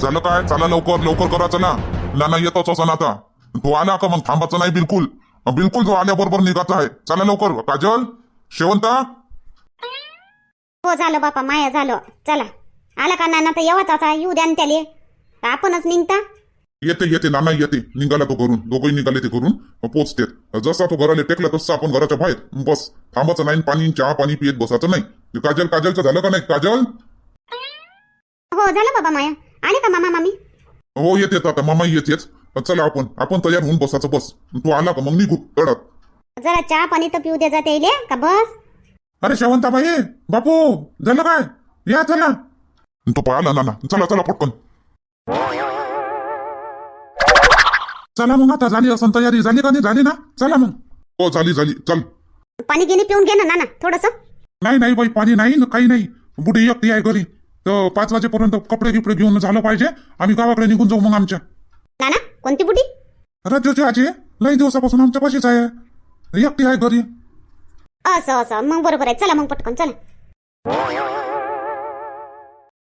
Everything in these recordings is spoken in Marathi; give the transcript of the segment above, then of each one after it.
झालं काय? चला लवकर लवकर करा चला नाना येतोच असं आता. तो आला का मग? थांबायचं नाही बिलकुल. बिलकुल तो आल्याबरोबर निघायचा आहे. चला लवकर. काजल शेवंता? हो झालं बापा माया झालं. चला. आला का नाना? तर येवाच आता. येऊ द्या न त्याले. आपणच निघता. येते येते. नाना येते. निघाला तो करून दोघंही निघाले ते करून पोचते. जसा तो घराला टेकला तसा आपण घराच्या बाहेर. बस. थांबायचं नाही. पाणी चहा पाणी पियत बसायचं नाही. काजल काजलचं झालं का नाही? काजल? हो झालं बाबा माया. आले का मामा मामी? हो येतेच आता. मामा येतेच. चला आपण. आपण तयार होऊन बसायचं बस. तू आला का मग निघू. तडत जरा चहा पाणी तर पिऊ दे जाते इले का बस? अरे शेवंताबाई बापू झालं काय? या चला. तो पाहिला नाना चला चला पटकन. चला मग आता. झाली असं तयारी. झाली का नाही? झाली ना? चला मग. हो झाली झाली. चल. पाणी गिनी पिऊन घे ना नाना थोडस. नाही नाही बाई पाणी नाही न काही नाही. बुढी एकटी आहे घरी. तर पाच वाजेपर्यंत कपडे गिपडे घेऊन झालं पाहिजे. आम्ही गावाकडे निघून जाऊ मग आमच्या. नाना कोणती बुटी? राज्याची आजी लई दिवसापासून आमच्या पाशीच आहे. एकटी आहे घरी. असं असं. मग बरोबर आहे. चला मग पटकन चला.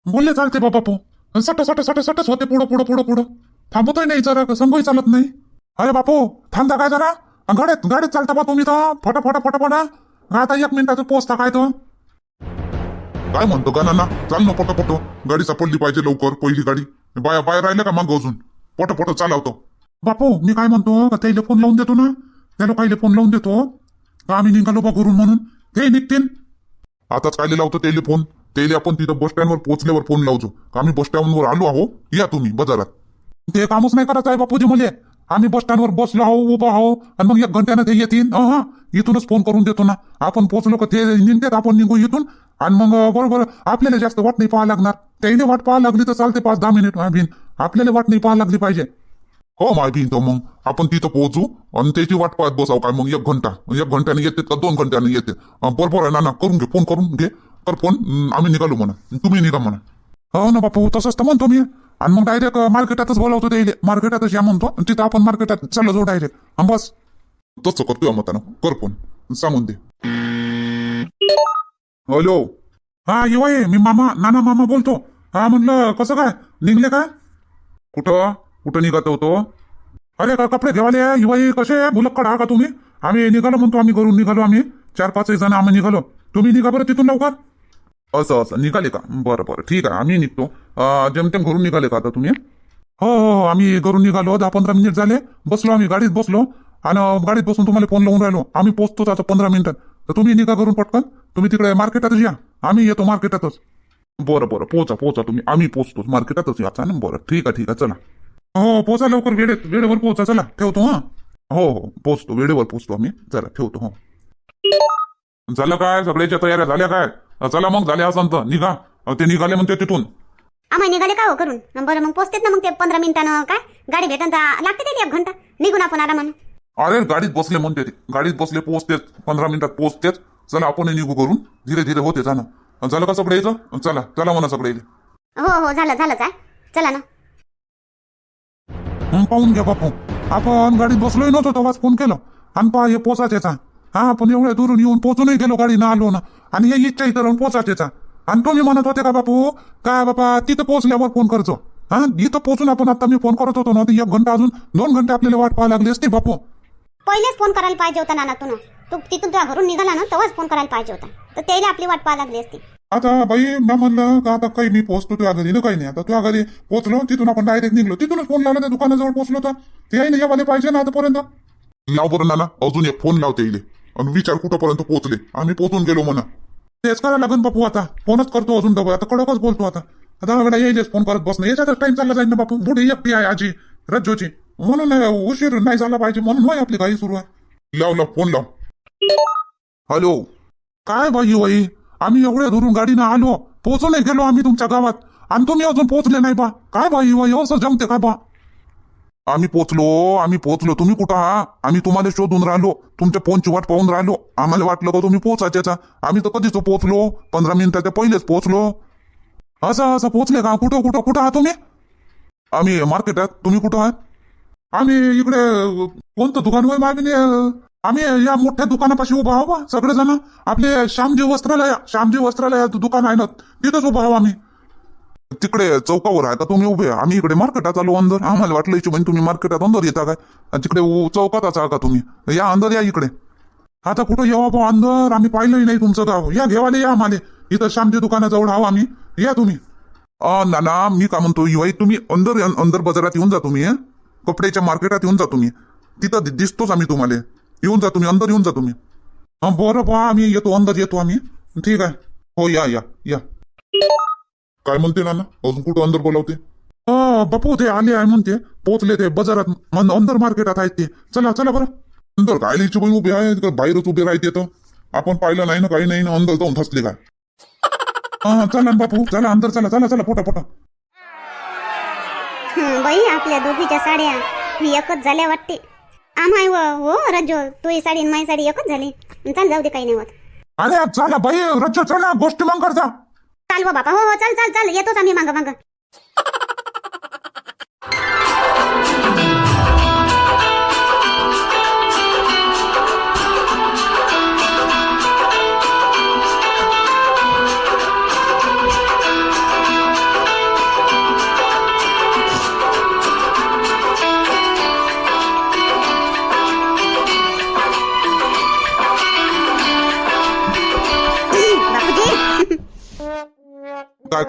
बोलले चालते बाबा पो. सट सट सट सटच होते पुढं पुढं पुढं पुढं. थांबतोय नाही जरा. संघही चालत नाही. अरे बापू थांबता काय जरा? गाडीत गाडीत चालता बा तुम्ही तर. फटा फटा फटा फटा आता एक मिनिटाचं पोचता काय तो काय म्हणतो का नाना चाल ना पटो पटो. गाडी सापडली पाहिजे लवकर पहिली गाडी. बाया बाहेर राहिल्या का मग अजून? पटो पटो चालवतो. बापू मी काय म्हणतो? का त्याला फोन लावून देतो ना? त्या लोकांना फोन लावून देतो? का आम्ही निघालो बा घरून म्हणून? ते निघतील. आताच काय लावतो त्याला फोन. त्याला आपण तिथं बस स्टँडवर पोहोचल्यावर फोन लावतो का आम्ही बस स्टँडवर आलो आहो? या तुम्ही बाजारात. ते कामच नाही करायचं आहे बापूजी मुले. आम्ही बस स्टँडवर बसलो आहो उभा आहो. आणि मग एक घंट्यानं ते येतील. हा इथूनच फोन करून देतो ना. आपण पोहोचलो का ते निघतात आपण निघू इथून. आणि मग बरोबर आपल्याला जास्त वाट नाही पाहा लागणार. त्याने वाट पाहा लागली तर चालते पाच दहा मिनिट बिन. आपल्याला वाट नाही पाहा लागली पाहिजे. हो माय बिन तो मग. आपण तिथं पोहोचू आणि त्याची वाट पाहत बसाव. काय मग एक घंटा. एक घंट्याने येते का दोन घंट्याने येते. बरोबर आहे ना ना करून घे फोन करून घे. कर फोन आम्ही निघालो म्हणा. तुम्ही निघा म्हणा. हो ना बापू तसंच तर म्हणतो मी. आणि मग डायरेक्ट मार्केटातच बोलावतो त्याला मार्केटातच या म्हणतो. आणि तिथं आपण मार्केटात चाललो जाऊ डायरेक्ट बस. तसं करतोय मताना कर फोन. सांगून दे. हॅलो. हा येवा ये मी मामा नाना मामा बोलतो. हा म्हणलं कसं काय? निघले काय? कुठं? कुठं निघत होतो? अरे का कपडे घेवाले? युवाई कसे? भुलक्कड हा का तुम्ही? आम्ही निघालो म्हणतो आम्ही घरून निघालो आम्ही. चार पाच जण आम्ही निघालो. तुम्ही निघा बरं तिथून लवकर. असं असं. निघाले का? बरं बरं. ठीक आहे आम्ही निघतो. जेमतेम घरून निघाले का आता तुम्ही? हो हो हो. आम्ही घरून निघालो. दहा पंधरा मिनिट झाले. बसलो आम्ही गाडीत बसलो. आणि गाडीत बसून तुम्हाला फोन लावून राहिलो. आम्ही पोचतो आता पंधरा मिनिटात तर तुम्ही निघा घरून पटकन. तुम्ही तिकडे मार्केटातच या. आम्ही येतो मार्केटातच. बरं बरं. पोचा पोचा तुम्ही. आम्ही पोचतो मार्केटातच याचा ना. बरं. ठीक आहे ठीक आहे. चला. हो पोचा लवकर वेळेत. वेळेवर पोचा. चला. ठेवतो हा? हो हो. पोचतो. वेळेवर पोचतो आम्ही. चला ठेवतो हो. झालं काय? सगळ्याच्या तयाऱ्या झाल्या काय? चला मग. झाल्या असं तर निघा. ते निघाले म्हणते तिथून. आम्ही निघाले का हो? करून. बरं मग पोचतेत ना मग ते पंधरा मिनिटानं. काय? गाडी भेटन तर लागते ते एक घंटा. निघून आपण आरामानं. अरे गाडीत बसले म्हणते ते. गाडीत बसले पोहोचतेच पंधरा मिनिटात पोहोचतेच चला आपण निघू करून. धीरे धीरे होते जाणं झालं का सगळं यायचं चला चला म्हणा सगळे हो हो झालं झालंच आहे चला ना. मग पाहून घ्या बापू. आपण गाडीत बसलोय नव्हतो तेव्हाच फोन केलं. आणि पहा हे पोचायचा हा आपण एवढ्या दुरून येऊन पोचूनही गेलो गाडी ना आलो ना. आणि हे इच्छा करून पोचायचा आणि तुम्ही म्हणत होते का बापू? काय बापा तिथं पोहोचल्यावर फोन करतो. हा इथं पोहोचून आपण आता मी फोन करत होतो ना एक घंटा अजून दोन घंटे आपल्याला वाट पाहायला लागली असते बापू. पहिलेच फोन करायला पाहिजे होता नाना तू तू तिथून तुझ्या घरून निघाला ना तेव्हाच फोन करायला पाहिजे होता. तर त्याला आपली वाट पाहायला लागली असती. आता बाई मी म्हणलं का आता काही मी पोहोचतो तुझ्या घरी ना काही नाही. आता तुझ्या घरी पोहोचलो तिथून आपण डायरेक्ट निघलो. तिथूनच फोन लावला त्या दुकानाजवळ पोहोचलो तर. ते आहे ना यावाले पाहिजे ना आतापर्यंत. लाव बरं नाना अजून एक फोन लावते इले. आणि विचार कुठंपर्यंत पोहोचले. आम्ही पोहोचून गेलो म्हणा. तेच करायला लागन बापू आता. फोनच करतो अजून डबल. आता कडकच बोलतो आता. दहा वेळा येईलच फोन करत बसणं. याच्यातच टाइम चालला जाईल ना बापू. बुढी एकटी आहे आजी रज्जोची. म्हणून उशीर नाही झाला पाहिजे म्हणून होय आपली काही सुरू आहे. लाव लाव फोन लाव. हॅलो. काय बाई बाई? आम्ही एवढ्या दुरून गाडीनं आलो पोहोचून गेलो आम्ही तुमच्या गावात. आणि तुम्ही अजून पोहोचले नाही बा. काय बाई बाई? असं जमते का बा? आम्ही पोचलो आम्ही पोचलो. तुम्ही कुठं आहा आम्ही तुम्हाला शोधून राहिलो. तुमच्या फोनची वाट पाहून राहिलो. आम्हाला वाटलं का तुम्ही पोचायच्या आम्ही तर कधीच पोहोचलो पंधरा मिनिटाच्या पहिलेच पोहोचलो असं असं पोचले का? कुठं कुठं कुठं आहात तुम्ही? आम्ही मार्केटात तुम्ही कुठं आहात? आम्ही इकडे कोणतं दुकान होय मागणी? आम्ही या मोठ्या दुकानापाशी उभा आहो बा सगळेजण. आपले श्यामजी वस्त्रालय श्यामजी वस्त्रालय दुकान आहे ना तिथंच उभा आहो आम्ही. तिकडे चौकावर आहे का तुम्ही उभे. आम्ही इकडे मार्केटात आलो अंदर. आम्हाला वाटलं इच्छू म्हणजे तुम्ही मार्केटात अंदर येता काय? आणि तिकडे चौकातच आहे का तुम्ही? या अंदर या इकडे. आता कुठं येवा भाऊ अंदर? आम्ही पाहिलंही नाही तुमचं गाव. या घेवाले या आम्हाला. इथं श्यामजी दुकानाजवळ आहो आम्ही. या तुम्ही. अ, ना ना मी का म्हणतो युवाई तुम्ही अंदर अंदर बाजारात येऊन जा तुम्ही कपड्याच्या मार्केटात येऊन जा तुम्ही. तिथं दिसतोच आम्ही तुम्हाला. येऊन जा तुम्ही अंदर येऊन जा तुम्ही. हं, बरं बा आम्ही येतो अंदर येतो आम्ही. ठीक आहे. हो या या या. काय म्हणते नाना? अजून कुठं अंदर बोलावते? अ, बापू ते आले आहे म्हणते. पोचले ते बाजारात. मन- अंदर मार्केटात आहेत ते. चला चला बरं. अंदर काय लिहिची बाई उभे आहे? का बाहेरच उभे राहते तर. आपण पाहिलं नाही ना काही नाही ना अंदर जाऊन फसले काय? हा चला ना बापू. चला अंदर चला चला चला फोटा फोटा. हं, बाई आपल्या दोघीच्या साड्या. एकच झाल्या वाटते. आम्हाय व हो रज्जो तुही साडी आणि माझी साडी एकच झाली. चाल जाऊ दे काही नाही होत. अरे चला बाई रच्च चला गोष्टी मग करता चाल बा बापा हो हो चाल चाल चाल येतोच आम्ही मागं मागं.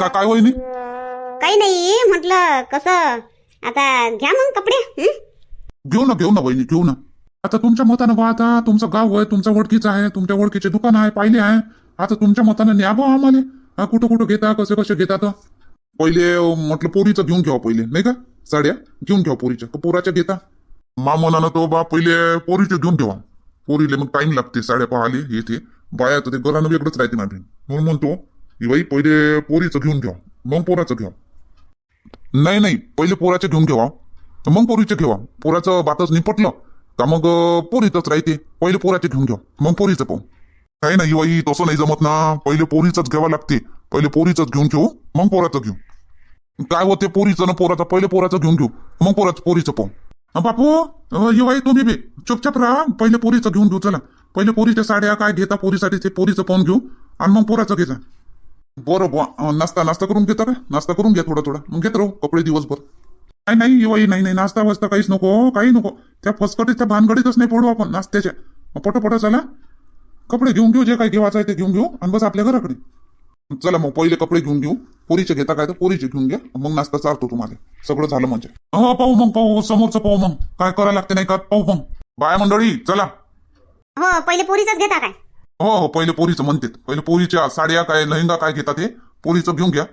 काय काय होईनी काही नाही म्हटलं कसं आता घ्या मग कपडे हं? घेऊ ना घेऊ ना बहिणी घेऊ ना. आता तुमच्या मतानं बा आता तुमचं गाव आहे तुमच्या ओळखीचं आहे तुमच्या ओळखीचे दुकान आहे पाहिले आहे. आता तुमच्या मतानं न्या बा आम्हाला. हा कुठं कुठं घेता कसे कसे घेतात पहिले अं, म्हटलं पोरीचं घेऊन घ्यावं पहिले नाही का? साड्या घेऊन घ्यावं पोरीच्या. का पोराच्या घेता. मामनानं तो बा पहिले पोरीचे घेऊन ठेवा पोरीले मग टाइम लागते साड्या पाहाले हे ते बाया तर ते घरानं वेगळंच राहते माझी म्हणून म्हणतो की बाई पहिले पोरीचं घेऊन घ्या मग पोराचं घ्या नाही नाही पहिले पोराचं घेऊन घेवा मग पोरीचं घेवा पोराचं बातच निपटलं का मग पोरीतच राहते. पहिले पोराचे घेऊन घ्या मग पोरीचं पाहू. काही नाही बाई तसं नाही जमत ना. पहिले पोरीचंच घ्यावं लागते. पहिले पोरीचंच घेऊन घेऊ मग पोराचं घेऊ. काय होते पोरीचं ना पोराचं? पहिले पोराचं घेऊन घेऊ मग पोराचं पोरीचं पाहू. बापू अं, तुम्ही बी. चुपचाप राहा. पहिले पोरीचं घेऊन घेऊ चला. पहिले पोरीच्या साड्या काय घेता? पोरीसाठी ते पोरीचं पाहून घेऊ. आणि मग पोराचं घेता बरं बुवा नाश्ता नाश्ता करून घेता का? नाश्ता करून घ्या थोडा थोडा. मग घेत राहू कपडे दिवसभर. नाही नाही नाही नाही नाश्ता वाजता काहीच नको हो, काही नको. त्या फसकटीत त्या भानगडीतच नाही पडू आपण नाश्त्याच्या. मग पटो पटो चला. कपडे घेऊन घेऊ जे काही घेवायचं आहे ते घेऊन घेऊ आणि बस आपल्या घराकडे. चला मग पहिले कपडे घेऊन घेऊ. पोरीचे घेता काय तर पोरीचे घेऊन घ्या. मग नाश्ता चालतो तुम्हाला. सगळं झालं म्हणजे. हो पाहू मग पाहू समोरचं पाहू मग. काय करायला लागते नाही का? पाहू मग. बाय मंडळी चला. हो पहिले पोरीच घेता काय? हो हो पहिले पोरीचं म्हणतात. पहिले पोरीच्या साड्या काय लहंगा काय घेतात ते? पोरीचं घेऊन घ्या.